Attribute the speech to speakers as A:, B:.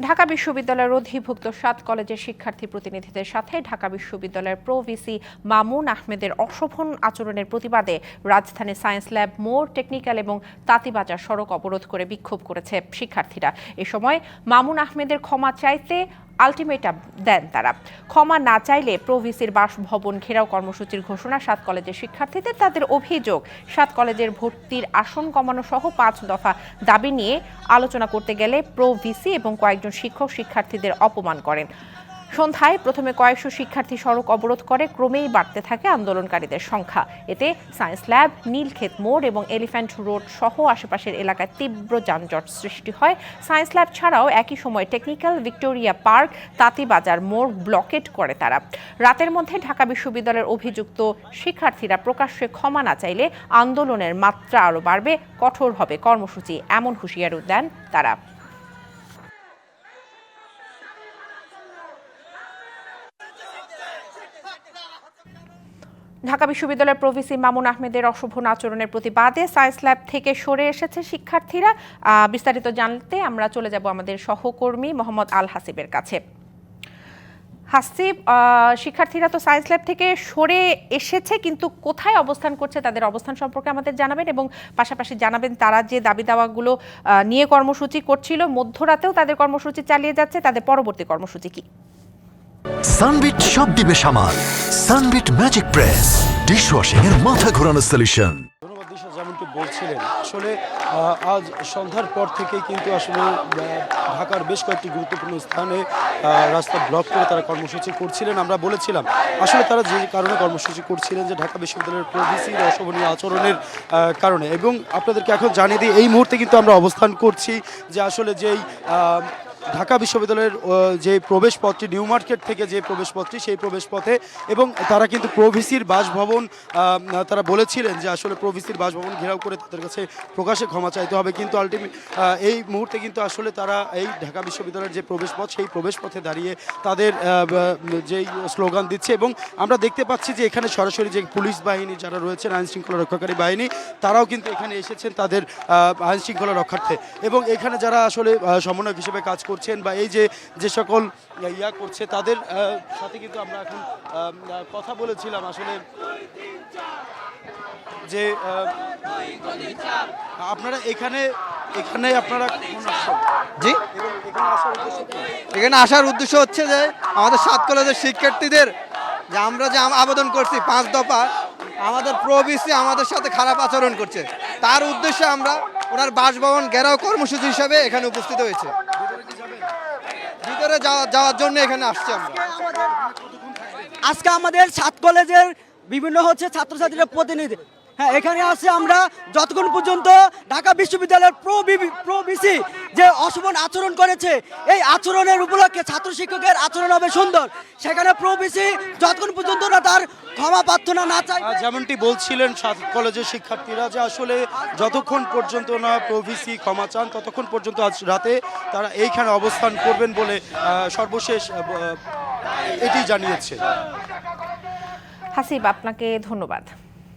A: ঢাকা বিশ্ববিদ্যালয়ের অধিভুক্ত সাত কলেজের শিক্ষার্থী প্রতিনিধিদের সাথে ঢাকা বিশ্ববিদ্যালয়ের প্রো ভিসি মামুন আহমেদের অশোভন আচরণের প্রতিবাদে রাজধানী সায়েন্স ল্যাব মোর টেকনিক্যাল এবং তাঁতিবাজার সড়ক অবরোধ করে বিক্ষোভ করেছে শিক্ষার্থীরা। এ সময় মামুন আহমেদের ক্ষমা চাইতে আলটিমেটাম দেন তারা। ক্ষমা না চাইলে প্রভিসির বাসভবন ঘেরাও কর্মসূচির ঘোষণা সাত কলেজের শিক্ষার্থীদের। তাদের অভিযোগ, সাত কলেজের ভর্তির আসন কমানো সহ পাঁচ দফা দাবি নিয়ে আলোচনা করতে গেলে প্রভিসি এবং কয়েকজন শিক্ষক শিক্ষার্থীদের অপমান করেন। সন্ধ্যায় প্রথমে কয়েকশো শিক্ষার্থী সড়ক অবরোধ করে, ক্রমেই বাড়তে থাকে আন্দোলনকারীদের সংখ্যা। এতে সায়েন্স ল্যাব, নীলক্ষেত মোড় এবং এলিফ্যান্ট রোড সহ আশেপাশের এলাকায় তীব্র যানজট সৃষ্টি হয়। সায়েন্স ল্যাব ছাড়াও একই সময় টেকনিক্যাল ভিক্টোরিয়া পার্ক, তাঁতিবাজার মোড় ব্লকেট করে তারা। রাতের মধ্যে ঢাকা বিশ্ববিদ্যালয়ের অভিযুক্ত শিক্ষার্থীরা প্রকাশ্যে ক্ষমা না চাইলে আন্দোলনের মাত্রা আরও বাড়বে। কঠোর হবে কর্মসূচি, এমন হুঁশিয়ারি দেন তারা। ঢাকা বিশ্ববিদ্যালয়ের প্রভিসি মামুন আহমেদের অশোভন আচরণের প্রতিবাদে সায়েন্স ল্যাব থেকে সরে এসেছে শিক্ষার্থীরা। বিস্তারিত জানতে আমরা চলে যাব আমাদের সহকর্মী মোহাম্মদ আল হাসিবের কাছে। হাসিব শিক্ষার্থীরা তো সায়েন্স ল্যাব থেকে সরে এসেছে, কিন্তু কোথায় অবস্থান করছে, তাদের অবস্থান সম্পর্কে আমাদের জানাবেন এবং পাশাপাশি জানাবেন তারা যে দাবি দাওয়াগুলো নিয়ে কর্মসূচি করছিল, মধ্যরাতেও তাদের কর্মসূচি চালিয়ে যাচ্ছে, তাদের পরবর্তী কর্মসূচি কি?
B: সানবিট সব দিবে সামাল। Sunbit magic press. ডিশওয়াশিং এর মাথা ঘোরানো সলিউশন
C: বলছিলেন। আসলে আজ সন্ধ্যার পর থেকেই কিন্তু আসলে ঢাকার বেশ কয়েকটি গুরুত্বপূর্ণ স্থানে রাস্তা ব্লক করে তারা কর্মসূচি করছিলেন। আমরা বলেছিলাম, আসলে তারা যে কারণে কর্মসূচি করছিলেন যে ঢাকা বিশ্ববিদ্যালয়ের প্রভিসির অশোভনীয় আচরণের কারণে। এবং আপনাদেরকে এখন জানিয়ে দিই, এই মুহূর্তে কিন্তু আমরা অবস্থান করছি যে আসলে যেই ঢাকা বিশ্ববিদ্যালয়ের যে প্রবেশপথটি, নিউ মার্কেট থেকে যে প্রবেশপথটি, সেই প্রবেশপথে এবং তারা কিন্তু প্রভিসির বাসভবন তারা বলেছিলেন যে আসলে প্রভিসির বাসভবন ঘেরাও করে তাদের কাছে প্রকাশে ক্ষমা চাইতে হবে। কিন্তু আলটিমেট এই মুহূর্তে কিন্তু আসলে তারা এই ঢাকা বিশ্ববিদ্যালয়ের যে প্রবেশপথ, সেই প্রবেশপথে দাঁড়িয়ে তাদের যেই স্লোগান দিচ্ছে এবং আমরা দেখতে পাচ্ছি যে এখানে সরাসরি যে পুলিশ বাহিনী যারা রয়েছেন আইন শৃঙ্খলা রক্ষাকারী বাহিনী, তারাও কিন্তু এখানে এসেছেন তাদের আইন শৃঙ্খলা রক্ষার্থে। এবং এখানে যারা আসলে সমন্বয়ক হিসেবে কাজ করছেন বা এই যে যে সকল ইয়া করছে তাদের সাথে কিন্তু আমরা এখন কথা বলেছিলাম আসলে যে আপনারা এখানে এখানে আপনারা
D: জি?
C: এখানে আসার উদ্দেশ্য
D: হচ্ছে যে আমাদের সাত কলেজের শিক্ষার্থীদের যে আমরা যে আবেদন করছি পাঁচ দফা আমাদের প্রবিসি আমাদের সাথে খারাপ আচরণ করছে। তার উদ্দেশ্যে আমরা ওনার বাসভবন ঘেরাও কর্মসূচি হিসাবে এখানে উপস্থিত হয়েছে। ভিতরে যাওয়ার জন্য এখানে আসছি আমরা।
E: আজকে আমাদের সাত কলেজের বিভিন্ন হচ্ছে ছাত্রছাত্রীরা প্রতিনিধি হ্যাঁ এখানে আছে আমরা যতক্ষণ পর্যন্ত ঢাকা বিশ্ববিদ্যালয়ের প্রো প্রো বিসি যে অশোভন আচরণ করেছে এই আচরণের উপলক্ষে ছাত্র শিক্ষকের আচরণ হবে সুন্দর। সেখানে প্রো বিসি যতক্ষণ পর্যন্ত না তার ক্ষমা প্রার্থনা না চায়
C: আহ, যেমনটি বলছিলেন কলেজের শিক্ষার্থীরা যে আসলে যতক্ষণ পর্যন্ত না প্রভিসি ক্ষমা চান ততক্ষণ পর্যন্ত আজ রাতে তারা এইখানে অবস্থান করবেন বলে সর্বশেষ এটি জানিয়েছে।
A: হাসিব আপনাকে ধন্যবাদ।